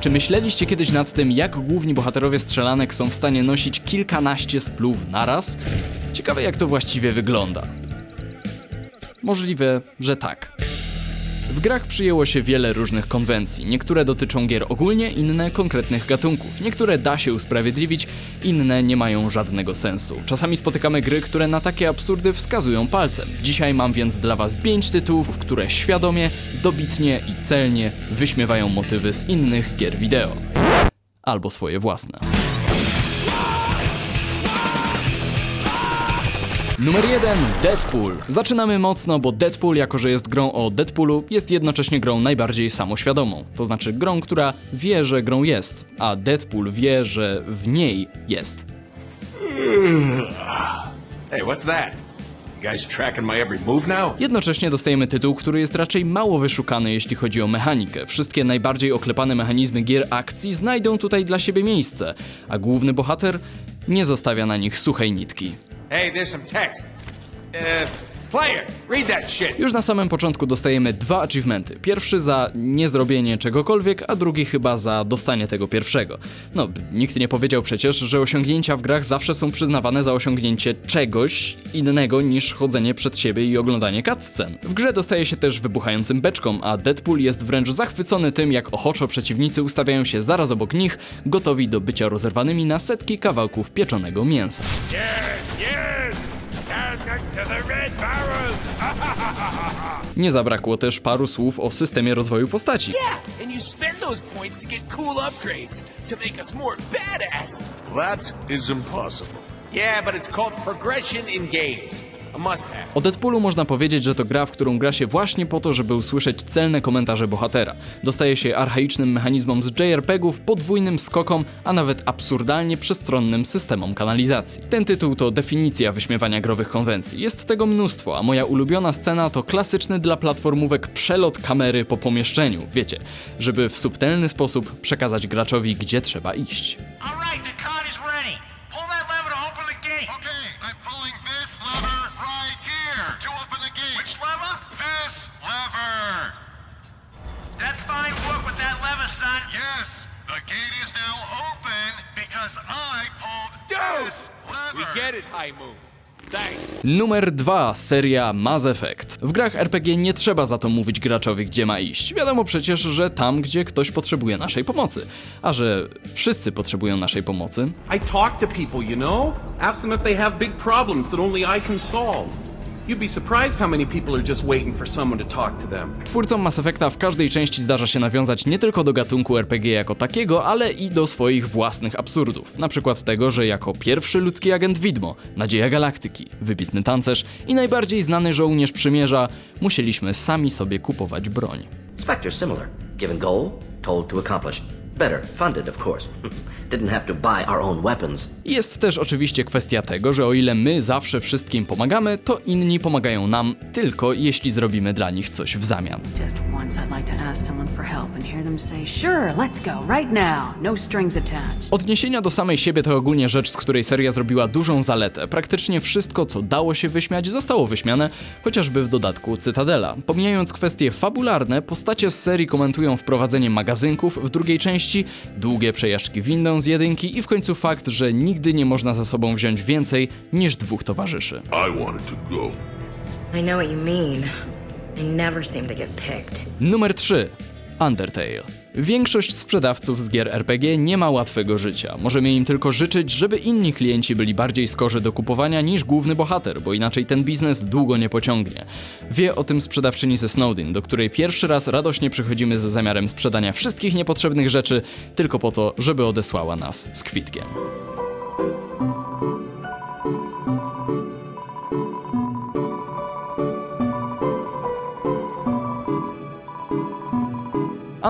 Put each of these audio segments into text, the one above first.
Czy myśleliście kiedyś nad tym, jak główni bohaterowie strzelanek są w stanie nosić kilkanaście splów naraz? Ciekawe jak to właściwie wygląda. Możliwe, że tak. W grach przyjęło się wiele różnych konwencji. Niektóre dotyczą gier ogólnie, inne konkretnych gatunków. Niektóre da się usprawiedliwić, inne nie mają żadnego sensu. Czasami spotykamy gry, które na takie absurdy wskazują palcem. Dzisiaj mam więc dla Was pięć tytułów, które świadomie, dobitnie i celnie wyśmiewają motywy z innych gier wideo. Albo swoje własne. Numer 1 Deadpool. Zaczynamy mocno, bo Deadpool, jako że jest grą o Deadpoolu, jest jednocześnie grą najbardziej samoświadomą. To znaczy grą, która wie, że grą jest, a Deadpool wie, że w niej jest. Hey, what's that? Jednocześnie dostajemy tytuł, który jest raczej mało wyszukany, jeśli chodzi o mechanikę. Wszystkie najbardziej oklepane mechanizmy gier akcji znajdą tutaj dla siebie miejsce, a główny bohater nie zostawia na nich suchej nitki. Hey, there's some text. Uh, player, read that shit. Już na samym początku dostajemy dwa achievementy. Pierwszy za niezrobienie czegokolwiek, a drugi chyba za dostanie tego pierwszego. No, nikt nie powiedział przecież, że osiągnięcia w grach zawsze są przyznawane za osiągnięcie czegoś innego niż chodzenie przed siebie i oglądanie cutscen. W grze dostaje się też wybuchającym beczkom, a Deadpool jest wręcz zachwycony tym, jak ochoczo przeciwnicy ustawiają się zaraz obok nich, gotowi do bycia rozerwanymi na setki kawałków pieczonego mięsa. Yes, yes! Nie zabrakło też paru słów o systemie rozwoju postaci. That is impossible. Yeah, but it's called progression in games. O Deadpoolu można powiedzieć, że to gra, w którą gra się właśnie po to, żeby usłyszeć celne komentarze bohatera. Dostaje się archaicznym mechanizmom z JRPG-ów, podwójnym skokom, a nawet absurdalnie przestronnym systemom kanalizacji. Ten tytuł to definicja wyśmiewania growych konwencji. Jest tego mnóstwo, a moja ulubiona scena to klasyczny dla platformówek przelot kamery po pomieszczeniu, wiecie, żeby w subtelny sposób przekazać graczowi, gdzie trzeba iść. We get it, High Moon. Thanks. Numer 2. Seria Mass Effect. W grach RPG nie trzeba za to mówić graczowi, gdzie ma iść. Wiadomo przecież, że tam, gdzie ktoś potrzebuje naszej pomocy. A że wszyscy potrzebują naszej pomocy, I talk to people, you know? Ask them if they have big problems that only I can solve. You'd be surprised how many people are just waiting for someone to talk to them. twórcom Mass Effecta w każdej części zdarza się nawiązać nie tylko do gatunku RPG jako takiego, ale i do swoich własnych absurdów. Na przykład tego, że jako pierwszy ludzki agent widmo, nadzieja galaktyki, wybitny tancerz i najbardziej znany żołnierz przymierza, musieliśmy sami sobie kupować broń. Spectre similar. Given goal, told to accomplish. Better, funded, of course. Didn't have to buy our own weapons. Jest też oczywiście kwestia tego, że o ile my zawsze wszystkim pomagamy, to inni pomagają nam tylko jeśli zrobimy dla nich coś w zamian. Just once I'd like to ask someone for help and hear them say, Sure, let's go, right now. No strings attached. Odniesienia do samej siebie to ogólnie rzecz, z której seria zrobiła dużą zaletę. Praktycznie wszystko, co dało się wyśmiać, zostało wyśmiane, chociażby w dodatku Cytadela. Pomijając kwestie fabularne, postacie z serii komentują wprowadzenie magazynków w drugiej części, długie przejażdżki windą z jedynki i w końcu fakt, że nigdy nie można ze sobą wziąć więcej niż dwóch towarzyszy. I wanted to go. I know what you mean. I never seem to get picked. Numer 3. Undertale. Większość sprzedawców z gier RPG nie ma łatwego życia. Możemy im tylko życzyć, żeby inni klienci byli bardziej skorzy do kupowania niż główny bohater, bo inaczej ten biznes długo nie pociągnie. Wie o tym sprzedawczyni ze Snowdin, do której pierwszy raz radośnie przychodzimy ze zamiarem sprzedania wszystkich niepotrzebnych rzeczy, tylko po to, żeby odesłała nas z kwitkiem.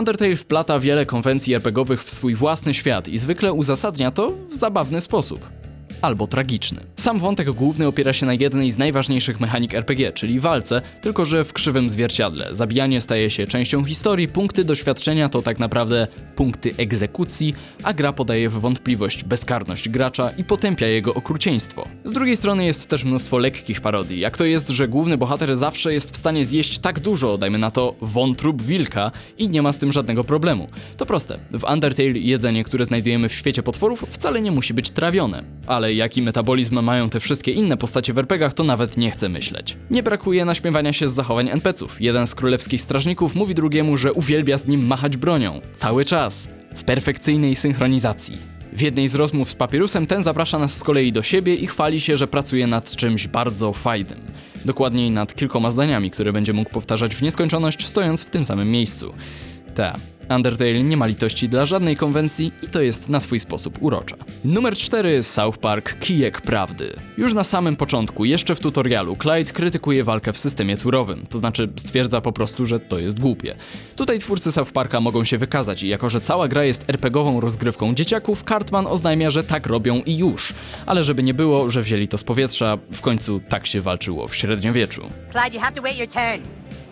Undertale wplata wiele konwencji RPGowych w swój własny świat i zwykle uzasadnia to w zabawny sposób. Albo tragiczny. Sam wątek główny opiera się na jednej z najważniejszych mechanik RPG, czyli walce, tylko że w krzywym zwierciadle. Zabijanie staje się częścią historii, punkty doświadczenia to tak naprawdę punkty egzekucji, a gra podaje w wątpliwość bezkarność gracza i potępia jego okrucieństwo. Z drugiej strony jest też mnóstwo lekkich parodii, jak to jest, że główny bohater zawsze jest w stanie zjeść tak dużo, dajmy na to wątrób wilka i nie ma z tym żadnego problemu. To proste. W Undertale jedzenie, które znajdujemy w świecie potworów wcale nie musi być trawione. Ale jaki metabolizm mają te wszystkie inne postacie w RPGach, to nawet nie chcę myśleć. Nie brakuje naśmiewania się z zachowań NPC-ów. Jeden z królewskich strażników mówi drugiemu, że uwielbia z nim machać bronią. Cały czas. W perfekcyjnej synchronizacji. W jednej z rozmów z papierusem ten zaprasza nas z kolei do siebie i chwali się, że pracuje nad czymś bardzo fajnym. Dokładniej nad kilkoma zdaniami, które będzie mógł powtarzać w nieskończoność, stojąc w tym samym miejscu. Ta. Undertale nie ma litości dla żadnej konwencji i to jest na swój sposób urocza. Numer 4 South Park Kijek Prawdy. Już na samym początku, jeszcze w tutorialu, Clyde krytykuje walkę w systemie turowym, to znaczy stwierdza po prostu, że to jest głupie. Tutaj twórcy South Parka mogą się wykazać i jako, że cała gra jest RPGową rozgrywką dzieciaków, Cartman oznajmia, że tak robią i już. Ale żeby nie było, że wzięli to z powietrza, w końcu tak się walczyło w średniowieczu. Clyde, you have to wait your turn.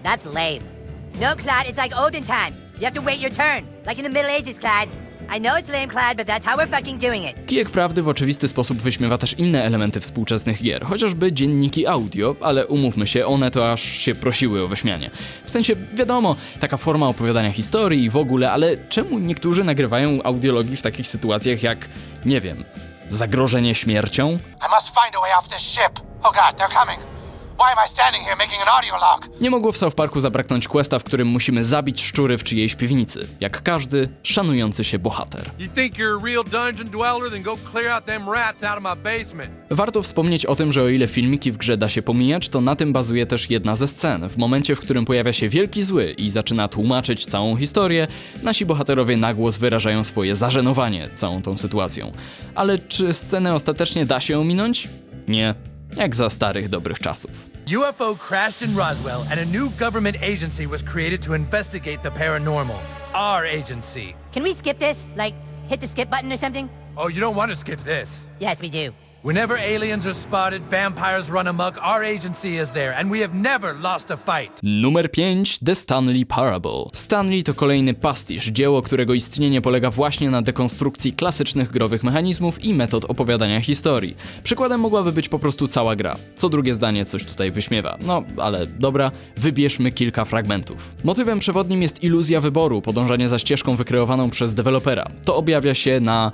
That's lame. No, Clyde, it's like olden times. You have to wait your turn. Like in the Middle Ages, Clyde. I know it's lame, Clyde, but that's how we're fucking doing it. Kijek Prawdy w oczywisty sposób wyśmiewa też inne elementy współczesnych gier, chociażby dzienniki audio, ale umówmy się, one to aż się prosiły o wyśmianie. W sensie, wiadomo, taka forma opowiadania historii i w ogóle, ale czemu niektórzy nagrywają audiologii w takich sytuacjach jak, nie wiem, zagrożenie śmiercią? I must find a way off this ship. Oh god, they're coming. Why am I standing here making an audio log? Nie mogło w South Parku zabraknąć questa, w którym musimy zabić szczury w czyjejś piwnicy, jak każdy szanujący się bohater. You think you're a real dungeon dweller? Then go clear out them rats out of my basement. Warto wspomnieć o tym, że o ile filmiki w grze da się pomijać, to na tym bazuje też jedna ze scen. W momencie, w którym pojawia się wielki zły i zaczyna tłumaczyć całą historię, nasi bohaterowie na głos wyrażają swoje zażenowanie całą tą sytuacją. Ale czy scenę ostatecznie da się ominąć? Nie. Jak za starych dobrych czasów. UFO crashed in Roswell, and a new government agency was created to investigate the paranormal. Our agency. Can we skip this? Like, hit the skip button or something? Oh, you don't want to skip this. Yes, we do. Whenever aliens are spotted, vampires run amok, our agency is there, and we have never lost a fight. Numer 5 The Stanley Parable. Stanley to kolejny pastisz, dzieło, którego istnienie polega właśnie na dekonstrukcji klasycznych growych mechanizmów i metod opowiadania historii. Przykładem mogłaby być po prostu cała gra. Co drugie zdanie coś tutaj wyśmiewa. No, ale dobra, wybierzmy kilka fragmentów. Motywem przewodnim jest iluzja wyboru, podążanie za ścieżką wykreowaną przez dewelopera. To objawia się na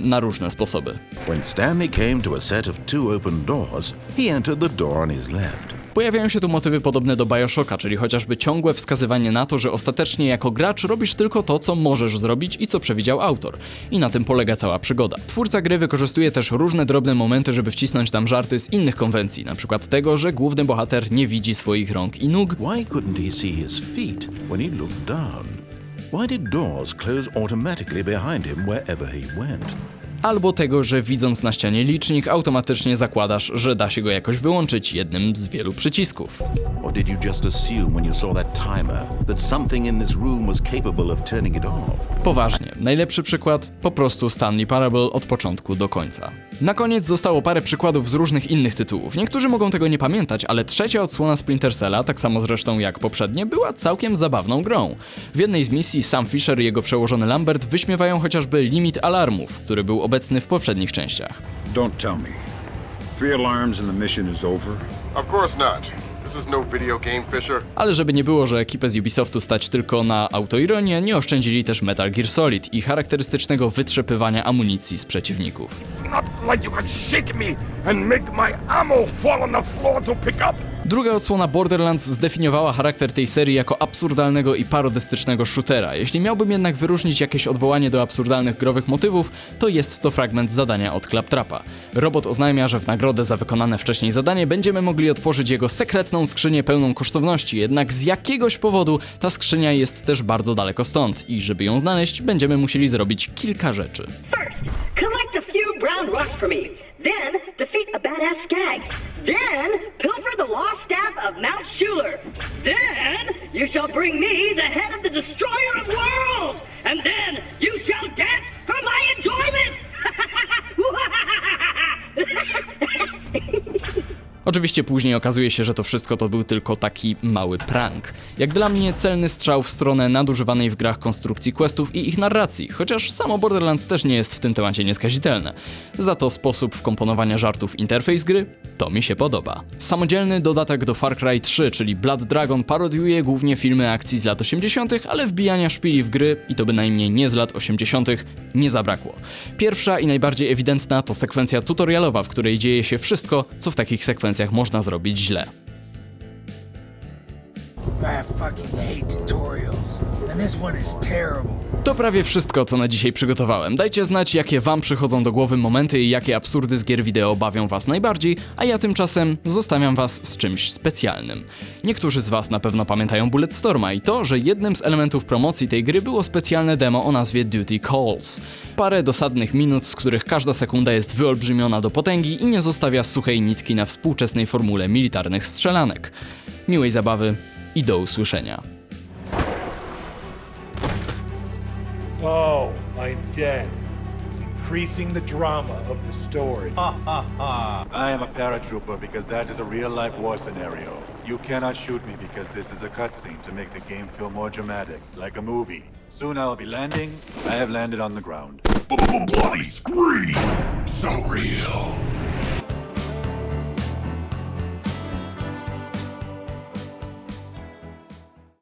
na różne sposoby. When Stanley came to a set of two open doors, he entered the door on his left. Pojawiają się tu motywy podobne do Bioshocka, czyli chociażby ciągłe wskazywanie na to, że ostatecznie jako gracz robisz tylko to, co możesz zrobić i co przewidział autor. I na tym polega cała przygoda. Twórca gry wykorzystuje też różne drobne momenty, żeby wcisnąć tam żarty z innych konwencji, na przykład tego, że główny bohater nie widzi swoich rąk i nóg, Why couldn't he see his feet when he looked down? Why did doors close automatically behind him wherever he went? Albo tego, że widząc na ścianie licznik, automatycznie zakładasz, że da się go jakoś wyłączyć jednym z wielu przycisków. Or did you just assume when you saw that timer that something in this room was capable of turning it off? Poważnie, najlepszy przykład po prostu Stanley Parable od początku do końca. Na koniec zostało parę przykładów z różnych innych tytułów. Niektórzy mogą tego nie pamiętać, ale trzecia odsłona Splinter Cella, tak samo zresztą jak poprzednie, była całkiem zabawną grą. W jednej z misji Sam Fisher i jego przełożony Lambert wyśmiewają chociażby limit alarmów, który był obecny w poprzednich częściach. Don't tell me. Three alarms and the mission is over? Of course not. This is no video game, Fisher. Ale żeby nie było, że ekipę z Ubisoftu stać tylko na autoironię, nie oszczędzili też Metal Gear Solid i charakterystycznego wytrzepywania amunicji z przeciwników. Not like you can shake me and make my ammo fall on the floor to pick up. Druga odsłona Borderlands zdefiniowała charakter tej serii jako absurdalnego i parodystycznego shootera. Jeśli miałbym jednak wyróżnić jakieś odwołanie do absurdalnych growych motywów, to jest to fragment zadania od Claptrapa. Robot oznajmia, że w nagrodę za wykonane wcześniej zadanie będziemy mogli otworzyć jego sekretną skrzynię pełną kosztowności, jednak z jakiegoś powodu ta skrzynia jest też bardzo daleko stąd i żeby ją znaleźć, będziemy musieli zrobić kilka rzeczy. First, collect brown rocks for me. Then, defeat a badass skag. Then, pilfer the lost staff of Mount Schuler. Then, you shall bring me the head of the destroyer of Oczywiście później okazuje się, że to wszystko to był tylko taki mały prank. Jak dla mnie celny strzał w stronę nadużywanej w grach konstrukcji questów i ich narracji, chociaż samo Borderlands też nie jest w tym temacie nieskazitelne. Za to sposób wkomponowania żartów w interfejs gry, to mi się podoba. Samodzielny dodatek do Far Cry 3, czyli Blood Dragon, parodiuje głównie filmy akcji z lat 80., ale wbijania szpili w gry, i to bynajmniej nie z lat 80., nie zabrakło. Pierwsza i najbardziej ewidentna to sekwencja tutorialowa, w której dzieje się wszystko, co w takich sekwencjach można zrobić źle. To prawie wszystko, co na dzisiaj przygotowałem. Dajcie znać, jakie wam przychodzą do głowy momenty i jakie absurdy z gier wideo bawią was najbardziej, a ja tymczasem zostawiam was z czymś specjalnym. Niektórzy z was na pewno pamiętają Bulletstorma i to, że jednym z elementów promocji tej gry było specjalne demo o nazwie Duty Calls. Parę dosadnych minut, z których każda sekunda jest wyolbrzymiona do potęgi i nie zostawia suchej nitki na współczesnej formule militarnych strzelanek. Miłej zabawy i do usłyszenia. Oh, I'm dead. Increasing the drama of the story. I am a paratrooper because that is a real life war scenario. You cannot shoot me because this is a cutscene to make the game feel more dramatic, like a movie. Soon I'll be landing. I have landed on the ground. Bloody scream! So real.